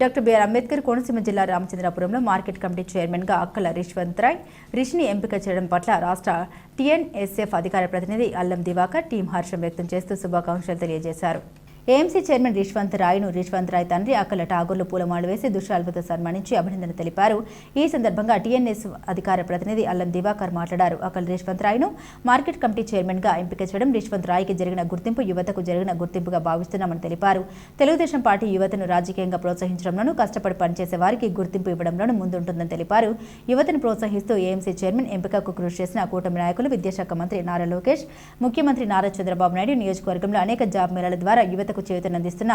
Doctor BR Ambedkar Konaseema జిల్లా రామచంద్రాపురంలో market committee చైర్మన్గా అక్కల రిష్వంత్ రాయ్ రిషిని ఎంపిక చేయడం పట్ల రాష్ట్ర టీఎన్ఎస్ఎఫ్ అధికార ప్రతినిధి అల్లం దివాకర్ టీం హర్షం వ్యక్తం చేస్తూ శుభాకాంక్షలు తెలియజేశారు. ఏఎంసీ చైర్మన్ రిష్వంత్ రాయ్ను రిష్వంత్ రాయ్ తండ్రి అక్కల ఠాగూర్లు పూలమాలు వేసి దుశ్శాల్వతో సన్మానించి అభినందన తెలిపారు. ఈ సందర్భంగా టీఎన్ఎస్ అధికార ప్రతినిధి అల్లం దివాకర్ మాట్లాడారు. అక్కల రిష్వంత్ రాయ్ను మార్కెట్ కమిటీ చైర్మన్గా ఎంపిక చేయడం రిష్వంత్ రాయ్కి జరిగిన గుర్తింపు యువతకు జరిగిన గుర్తింపుగా భావిస్తున్నామని తెలిపారు. తెలుగుదేశం పార్టీ యువతను రాజకీయంగా ప్రోత్సహించడంలోనూ కష్టపడి పనిచేసే వారికి గుర్తింపు ఇవ్వడంలోనూ ముందుంటుందని తెలిపారు. యువతను ప్రోత్సహిస్తూ ఏఎంసీ చైర్మన్ ఎంపికకు కృషి చేసిన కూటమి నాయకులు విద్యాశాఖ మంత్రి నారా లోకేష్ ముఖ్యమంత్రి నారా చంద్రబాబు నాయుడు నియోజకవర్గంలో అనేక జాబ్ మేళాల ద్వారా యువతకు చేయూతనందిస్తున్న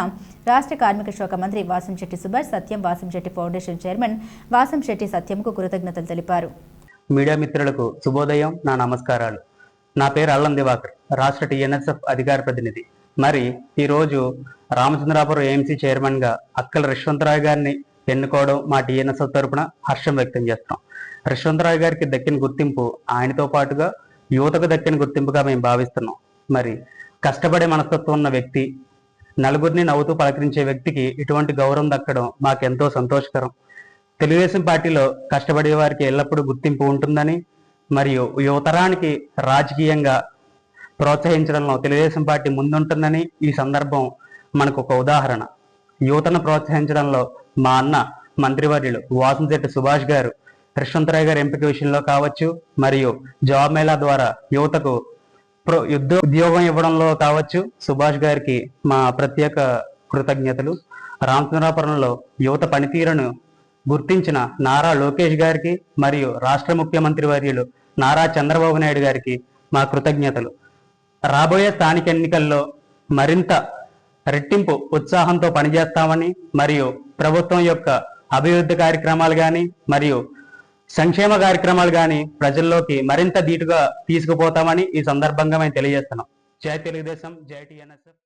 రాష్ట్ర కార్మిక శాఖ మంత్రి వాసంశెట్టి సుభాష్ సత్యం వాసంశెట్టి ఫౌండేషన్ చైర్మన్ వాసంశెట్టి సత్యంకు కృతజ్ఞతలు తెలిపారు. మీడియా మిత్రులకు శుభోదయం నా నమస్కారాలు. నా పేరు అల్లం దివాకర్ రాష్ట్ర టీఎన్ఎస్ఎఫ్ అధికార ప్రతినిధి. మరి ఈరోజు రామచంద్రాపురం ఏఎంసీ చైర్మన్గా అక్కల రిష్వంతరాయ్ గారిని ఎన్నుకోవడం మా టీఎన్ఎస్ఎఫ్ తరపున హర్షం వ్యక్తం చేస్తాం రిష్వంతరాయ్ గారికి దక్కిన గుర్తింపు ఆయనతో పాటుగా యువతకు దక్కిన గుర్తింపుగా మేము భావిస్తున్నాం. మరి కష్టపడే మనస్తత్వం ఉన్న వ్యక్తి నలుగురిని నవ్వుతూ పలకరించే వ్యక్తికి ఇటువంటి గౌరవం దక్కడం మాకెంతో సంతోషకరం. తెలుగుదేశం పార్టీలో కష్టపడే వారికి ఎల్లప్పుడూ గుర్తింపు ఉంటుందని మరియు యువతరానికి రాజకీయంగా ప్రోత్సహించడంలో తెలుగుదేశం పార్టీ ముందుంటుందని ఈ సందర్భం మనకు ఒక ఉదాహరణ. యువతను ప్రోత్సహించడంలో మా అన్న మంత్రివర్యులు వాసంశెట్టి సుభాష్ గారు కృష్ణంతరాయ్ గారి ఎంపిక విషయంలో కావచ్చు మరియు జాబ్ మేళా ద్వారా యువతకు యుద్ధ ఉద్యోగం ఇవ్వడంలో కావచ్చు సుభాష్ గారికి మా ప్రత్యేక కృతజ్ఞతలు. రామచంద్రాపురంలో యువత పనితీరును గుర్తించిన నారా లోకేష్ గారికి మరియు రాష్ట్ర ముఖ్యమంత్రి వర్యులు నారా చంద్రబాబు నాయుడు గారికి మా కృతజ్ఞతలు. రాబోయే స్థానిక ఎన్నికల్లో మరింత రెట్టింపు ఉత్సాహంతో పనిచేస్తామని మరియు ప్రభుత్వం యొక్క అభివృద్ధి కార్యక్రమాలు కానీ మరియు సంక్షేమ కార్యక్రమాలు కానీ ప్రజల్లోకి మరింత ధీటుగా తీసుకుపోతామని ఈ సందర్భంగా మేము తెలియజేస్తున్నాం. జై తెలుగుదేశం జై టీఎన్ఎస్ఎఫ్.